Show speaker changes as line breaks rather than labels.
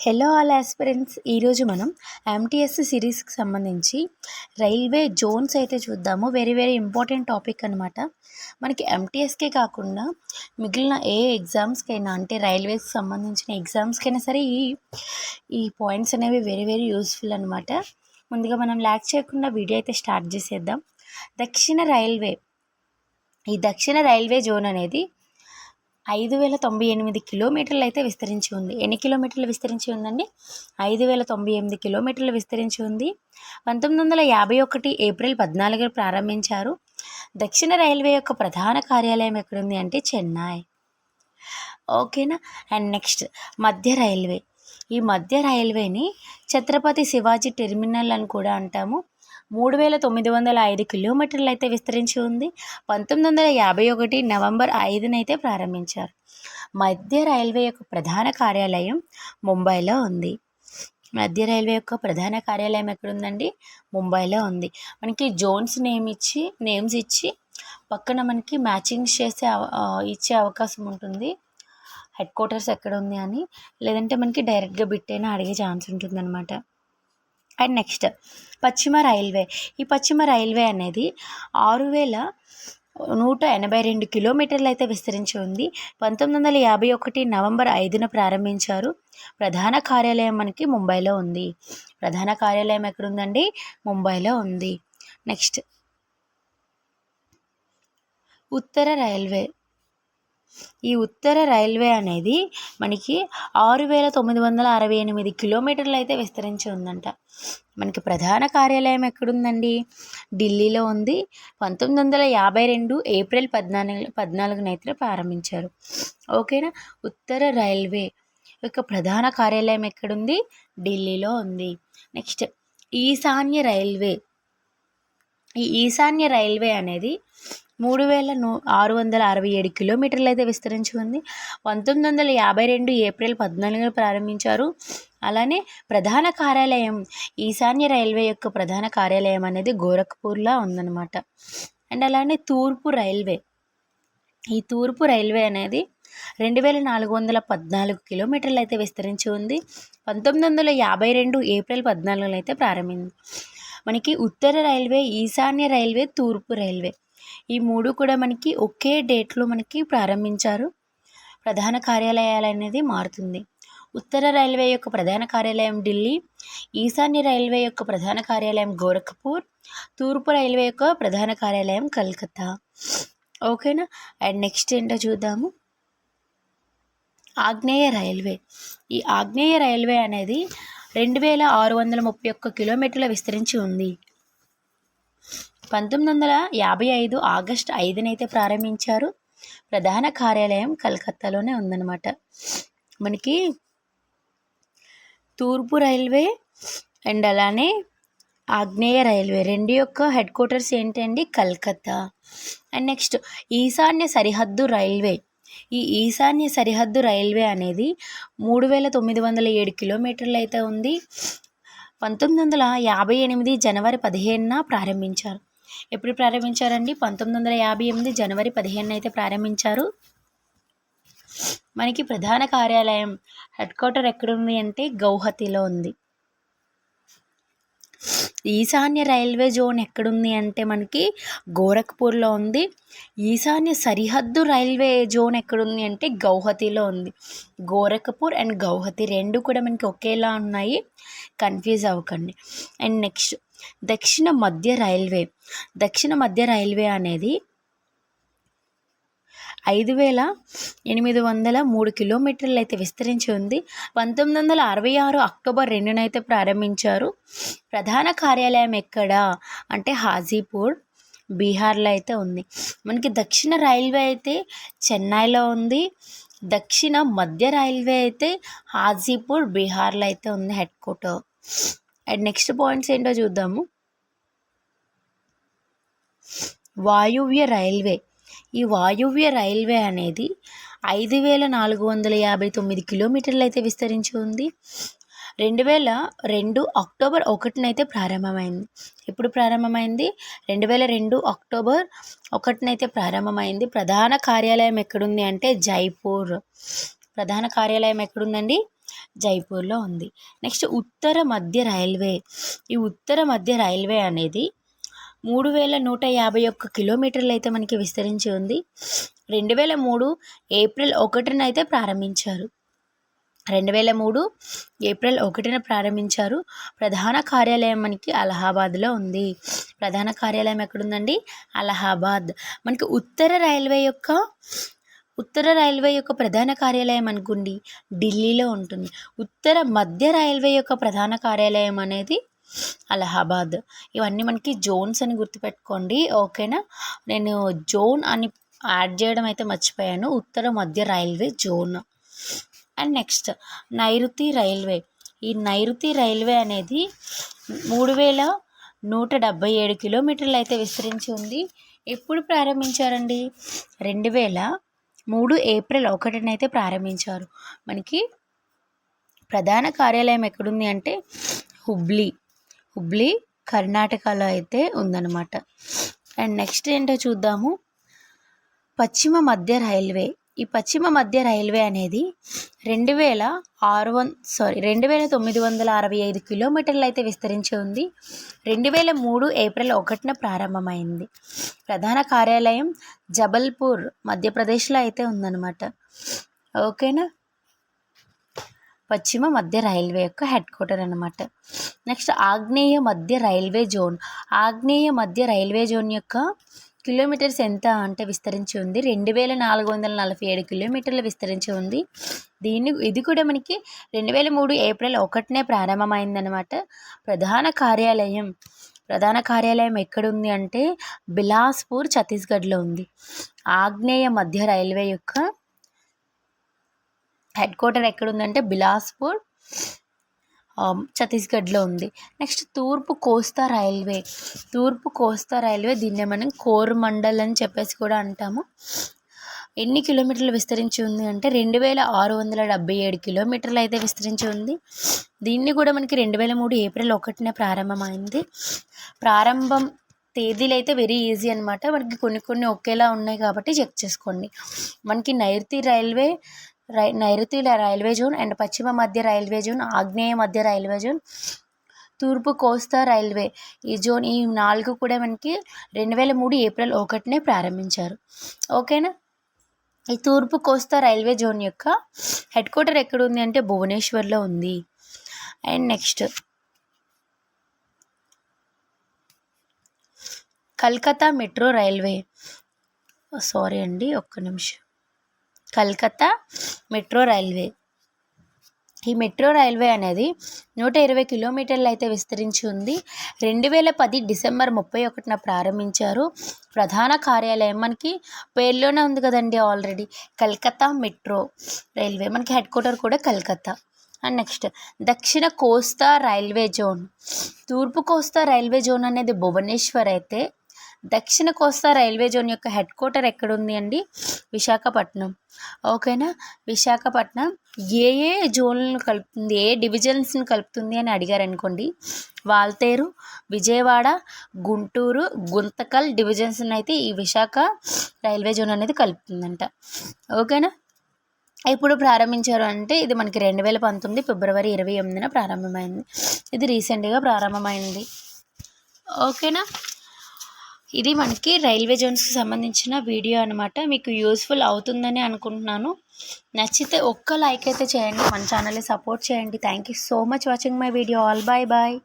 Hello all aspirants ఈరోజు మనం MTS సిరీస్కి సంబంధించి రైల్వే జోన్స్ అయితే చూద్దాము. వెరీ వెరీ ఇంపార్టెంట్ టాపిక్ అనమాట మనకి ఎంటీఎస్కే కాకుండా మిగిలిన ఏ ఎగ్జామ్స్కైనా అంటే రైల్వేస్కి సంబంధించిన ఎగ్జామ్స్కైనా సరే ఈ ఈ పాయింట్స్ అనేవి వెరీ వెరీ యూస్ఫుల్ అనమాట ముందుగా మనం ల్యాక్ చేయకుండా వీడియో అయితే స్టార్ట్ చేసేద్దాం. దక్షిణ రైల్వే ఈ దక్షిణ రైల్వే జోన్ అనేది ఐదు వేల తొంభై ఎనిమిది కిలోమీటర్లు అయితే విస్తరించి ఉంది. ఎన్ని కిలోమీటర్లు విస్తరించి ఉందండి? ఐదు వేల తొంభై ఎనిమిది కిలోమీటర్లు విస్తరించి ఉంది. పంతొమ్మిది వందల యాభై ఒకటి ఏప్రిల్ పద్నాలుగున ప్రారంభించారు. దక్షిణ రైల్వే యొక్క ప్రధాన కార్యాలయం ఎక్కడుంది అంటే చెన్నై. ఓకేనా? అండ్ నెక్స్ట్ మధ్య రైల్వే. ఈ మధ్య రైల్వేని ఛత్రపతి శివాజీ టెర్మినల్ అని కూడా అంటాము. మూడు వేల తొమ్మిది వందల ఐదు కిలోమీటర్లు అయితే విస్తరించి ఉంది. పంతొమ్మిది వందల యాభై ఒకటి నవంబర్ ఐదునైతే ప్రారంభించారు. మధ్య రైల్వే యొక్క ప్రధాన కార్యాలయం ముంబైలో ఉంది. మధ్య రైల్వే యొక్క ప్రధాన కార్యాలయం ఎక్కడుందండి? ముంబైలో ఉంది. మనకి జోన్స్ నేమ్ ఇచ్చి నేమ్స్ ఇచ్చి పక్కన మనకి మ్యాచింగ్ చేసే అవ- ఇచ్చే అవకాశం ఉంటుంది. హెడ్ క్వార్టర్స్ ఎక్కడ ఉంది అని. లేదంటే మనకి డైరెక్ట్గా బిట్ అయినా అడిగే ఛాన్స్ ఉంటుందన్నమాట. అండ్ నెక్స్ట్ పశ్చిమ రైల్వే. ఈ పశ్చిమ రైల్వే అనేది ఆరు వేల నూట ఎనభై రెండు కిలోమీటర్లు అయితే విస్తరించి ఉంది. పంతొమ్మిది వందల యాభై ఒకటి నవంబర్ ఐదున ప్రారంభించారు. ప్రధాన కార్యాలయం మనకి ముంబైలో ఉంది. ప్రధాన కార్యాలయం ఎక్కడుందండి? ముంబైలో ఉంది. నెక్స్ట్. ఉత్తర రైల్వే. ఈ ఉత్తర రైల్వే అనేది మనకి ఆరు వేల తొమ్మిది వందల అరవై ఎనిమిది కిలోమీటర్లు అయితే విస్తరించి ఉందంట. మనకి ప్రధాన కార్యాలయం ఎక్కడుందండి? ఢిల్లీలో ఉంది. పంతొమ్మిది వందల యాభై రెండు ఏప్రిల్ పద్నాలుగు పద్నాలుగున అయితే ప్రారంభించారు. ఓకేనా? ఉత్తర రైల్వే యొక్క ప్రధాన కార్యాలయం ఎక్కడుంది? ఢిల్లీలో ఉంది. నెక్స్ట్ ఈశాన్య రైల్వే. ఈ ఈశాన్య రైల్వే అనేది మూడు వేల నూ ఆరు వందల అరవై ఏడు కిలోమీటర్లు అయితే విస్తరించి ఉంది. పంతొమ్మిది వందల యాభై రెండు ఏప్రిల్ పద్నాలుగున ప్రారంభించారు. అలానే ప్రధాన కార్యాలయం ఈశాన్య రైల్వే యొక్క ప్రధాన కార్యాలయం అనేది గోరఖ్పూర్లో ఉందన్నమాట. అండ్ అలానే తూర్పు రైల్వే. ఈ తూర్పు రైల్వే అనేది రెండు వేల నాలుగు వందల పద్నాలుగు కిలోమీటర్లు అయితే విస్తరించి ఉంది. పంతొమ్మిది వందల యాభై రెండు ఏప్రిల్ పద్నాలుగులో అయితే ప్రారంభింది. మనకి ఉత్తర రైల్వే ఈశాన్య రైల్వే తూర్పు రైల్వే. ఈ మూడు కూడా మనకి ఒకే డేట్లో మనకి ప్రారంభించారు. ప్రధాన కార్యాలయాలు అనేది మారుతుంది. ఉత్తర రైల్వే యొక్క ప్రధాన కార్యాలయం ఢిల్లీ ఈశాన్య రైల్వే యొక్క ప్రధాన కార్యాలయం గోరఖ్పూర్ తూర్పు రైల్వే యొక్క ప్రధాన కార్యాలయం కల్కత్తా. ఓకేనా? అండ్ నెక్స్ట్ ఏంటో చూద్దాము. ఆగ్నేయ రైల్వే. ఈ ఆగ్నేయ రైల్వే అనేది రెండు వేల ఆరు వందల ముప్పై ఒక్క కిలోమీటర్ల విస్తరించి ఉంది. పంతొమ్మిది వందల యాభై ఐదు ఆగస్ట్ ఐదునైతే ప్రారంభించారు. ప్రధాన కార్యాలయం కలకత్తాలోనే ఉందన్నమాట. మనకి తూర్పు రైల్వే అండ్ అలానే ఆగ్నేయ రైల్వే రెండు యొక్క హెడ్ క్వార్టర్స్ ఏంటండి? కల్కత్తా. అండ్ నెక్స్ట్ ఈశాన్య సరిహద్దు రైల్వే. ఈ ఈశాన్య సరిహద్దు రైల్వే అనేది మూడు వేల తొమ్మిది వందల ఏడు కిలోమీటర్లు అయితే ఉంది. పంతొమ్మిది వందల యాభై ఎనిమిది జనవరి పదిహేనున ప్రారంభించారు. ఎప్పుడు ప్రారంభించారండి? పంతొమ్మిది వందల యాభై ఎనిమిది జనవరి పదిహేను అయితే ప్రారంభించారు. మనకి ప్రధాన కార్యాలయం హెడ్ క్వార్టర్ ఎక్కడుంది అంటే గౌహతిలో ఉంది. ఈశాన్య రైల్వే జోన్ ఎక్కడుంది అంటే మనకి గోరఖ్పూర్లో ఉంది. ఈశాన్య సరిహద్దు రైల్వే జోన్ ఎక్కడుంది అంటే గౌహతిలో ఉంది. గోరఖ్పూర్ అండ్ గౌహతి రెండు కూడా మనకి ఒకేలా ఉన్నాయి. కన్ఫ్యూజ్ అవ్వకండి. అండ్ నెక్స్ట్ దక్షిణ మధ్య రైల్వే. దక్షిణ మధ్య రైల్వే అనేది ఐదు వేల ఎనిమిది వందల మూడు కిలోమీటర్లు అయితే విస్తరించి ఉంది. పంతొమ్మిది వందల అరవై ఆరు అక్టోబర్ రెండునైతే ప్రారంభించారు. ప్రధాన కార్యాలయం ఎక్కడ? అంటే హాజీపూర్ బీహార్లో అయితే ఉంది. మనకి దక్షిణ రైల్వే అయితే చెన్నైలో ఉంది. దక్షిణ మధ్య రైల్వే అయితే హాజీపూర్ బీహార్లో అయితే ఉంది head quarter. And next points ఏంటో చూద్దాము. వాయువ్య రైల్వే. ఈ వాయువ్య రైల్వే అనేది ఐదు వేల నాలుగు వందల యాభై తొమ్మిది కిలోమీటర్లు అయితే విస్తరించి ఉంది. రెండు వేల రెండు అక్టోబర్ ఒకటినైతే ప్రారంభమైంది. ఎప్పుడు ప్రారంభమైంది? రెండు వేల రెండు అక్టోబర్ ఒకటినైతే ప్రారంభమైంది. ప్రధాన కార్యాలయం ఎక్కడుంది అంటే జైపూర్. ప్రధాన కార్యాలయం ఎక్కడుందండి? జైపూర్లో ఉంది. నెక్స్ట్ ఉత్తర మధ్య రైల్వే. ఈ ఉత్తర మధ్య రైల్వే అనేది మూడు వేల నూట యాభై ఒక్క కిలోమీటర్లు అయితే మనకి విస్తరించి ఉంది. రెండు వేల మూడు ఏప్రిల్ ఒకటిన అయితే ప్రారంభించారు. రెండు వేల మూడు ఏప్రిల్ ఒకటిన ప్రారంభించారు. ప్రధాన కార్యాలయం మనకి అలహాబాద్లో ఉంది. ప్రధాన కార్యాలయం ఎక్కడుందండి? అలహాబాద్. మనకి ఉత్తర రైల్వే యొక్క ఉత్తర రైల్వే యొక్క ప్రధాన కార్యాలయం అనుకోండి ఢిల్లీలో ఉంటుంది. ఉత్తర మధ్య రైల్వే యొక్క ప్రధాన కార్యాలయం అనేది అలహాబాద్. ఇవన్నీ మనకి జోన్స్ అని గుర్తుపెట్టుకోండి ఓకేనా? నేను జోన్ అని యాడ్ చేయడం అయితే మర్చిపోయాను. ఉత్తర మధ్య రైల్వే జోన్. అండ్ నెక్స్ట్ నైరుతి రైల్వే. ఈ నైరుతి రైల్వే అనేది మూడు వేల నూట డెబ్బై ఏడు కిలోమీటర్లు అయితే విస్తరించి ఉంది. ఎప్పుడు ప్రారంభించారండి? రెండు వేల మూడు ఏప్రిల్ ఒకటినైతే ప్రారంభించారు. మనకి ప్రధాన కార్యాలయం ఎక్కడుంది అంటే హుబ్లీ. హుబ్లీ కర్ణాటకలో అయితే ఉందన్నమాట. అండ్ నెక్స్ట్ ఏంటో చూద్దాము. పశ్చిమ మధ్య రైల్వే. ఈ పశ్చిమ మధ్య రైల్వే అనేది రెండు వేల ఆరు వం సారీ రెండు వేల తొమ్మిది వందల అరవై ఐదు కిలోమీటర్లు అయితే విస్తరించి ఉంది. రెండు వేల మూడు ఏప్రిల్ ఒకటిన ప్రారంభమైంది. ప్రధాన కార్యాలయం జబల్పూర్ మధ్యప్రదేశ్లో అయితే ఉందన్నమాట. ఓకేనా? పశ్చిమ మధ్య రైల్వే యొక్క హెడ్ క్వార్టర్ అనమాట నెక్స్ట్ ఆగ్నేయ మధ్య రైల్వే జోన్. ఆగ్నేయ మధ్య రైల్వే జోన్ యొక్క కిలోమీటర్స్ ఎంత అంటే విస్తరించి ఉంది. రెండు వేల నాలుగు వందల నలభై ఏడు కిలోమీటర్లు విస్తరించి ఉంది. దీన్ని ఇది కూడా మనకి రెండు వేల మూడు ఏప్రిల్ ఒకటినే ప్రారంభమైందనమాట ప్రధాన కార్యాలయం ప్రధాన కార్యాలయం ఎక్కడుంది అంటే బిలాస్పూర్ ఛత్తీస్గఢ్లో ఉంది. ఆగ్నేయ మధ్య రైల్వే యొక్క హెడ్ క్వార్టర్ ఎక్కడుందంటే బిలాస్పూర్ ఛత్తీస్గఢ్లో ఉంది. నెక్స్ట్ తూర్పు కోస్తా రైల్వే. తూర్పు కోస్తా రైల్వే దీన్నే మనం కోరమండల్ అని చెప్పేసి కూడా అంటాము. ఎన్ని కిలోమీటర్లు విస్తరించి ఉంది అంటే రెండు వేల ఆరు వందల డెబ్బై ఏడు కిలోమీటర్లు అయితే విస్తరించి ఉంది. దీన్ని కూడా మనకి రెండు వేల మూడు ఏప్రిల్ ఒకటినే ప్రారంభమైంది. ప్రారంభం తేదీలు అయితే వెరీ ఈజీ అనమాట మనకి కొన్ని కొన్ని ఒకేలా ఉన్నాయి కాబట్టి చెక్ చేసుకోండి. మనకి నైరుతి రైల్వే రై నైరుతి రైల్వే జోన్ అండ్ పశ్చిమ మధ్య రైల్వే జోన్ ఆగ్నేయ మధ్య రైల్వే జోన్ తూర్పు కోస్తా రైల్వే. ఈ జోన్ ఈ నాలుగు కూడా మనకి రెండు వేల మూడు ఏప్రిల్ ఒకటినే ప్రారంభించారు. ఓకేనా? ఈ తూర్పు కోస్తా రైల్వే జోన్ యొక్క హెడ్ క్వార్టర్ ఎక్కడ ఉంది అంటే భువనేశ్వర్లో ఉంది. And next Calcutta metro railway. Sorry అండి ఒక్క నిమిషం. Calcutta metro railway. ఈ మెట్రో రైల్వే అనేది నూట ఇరవై కిలోమీటర్లు అయితే విస్తరించి ఉంది. రెండు వేల పది డిసెంబర్ ముప్పై ఒకటిన ప్రారంభించారు. ప్రధాన కార్యాలయం మనకి పేర్లోనే ఉంది కదండి ఆల్రెడీ. Calcutta metro railway. మనకి హెడ్ క్వార్టర్ కూడా కల్కత్తా. అండ్ నెక్స్ట్ దక్షిణ కోస్తా రైల్వే జోన్. తూర్పు కోస్తా రైల్వే జోన్ అనేది భువనేశ్వర్ అయితే దక్షిణ కోస్తా రైల్వే జోన్ యొక్క హెడ్ క్వార్టర్ ఎక్కడుంది అండి? విశాఖపట్నం. ఓకేనా? విశాఖపట్నం ఏ ఏ జోన్లను కలుపుతుంది ఏ డివిజన్స్ని కలుపుతుంది అని అడిగారు అనుకోండి వాల్తేరు విజయవాడ గుంటూరు గుంతకల్ డివిజన్స్ని అయితే ఈ విశాఖ రైల్వే జోన్ అనేది కలుపుతుందంట. ఓకేనా? ఎప్పుడు ప్రారంభించారు అంటే ఇది మనకి రెండు వేల పంతొమ్మిది ఫిబ్రవరి ఇరవై ఎనిమిదిన ప్రారంభమైంది. ఇది రీసెంట్గా ప్రారంభమైంది. ఓకేనా? ఇది మనకి రైల్వే జోన్స్కి సంబంధించిన వీడియో అనమాట మీకు యూస్ఫుల్ అవుతుందని అనుకుంటున్నాను. నచ్చితే ఒక్క లైక్ అయితే చేయండి. మన ఛానల్ని సపోర్ట్ చేయండి. Thank you so much watching my video all bye bye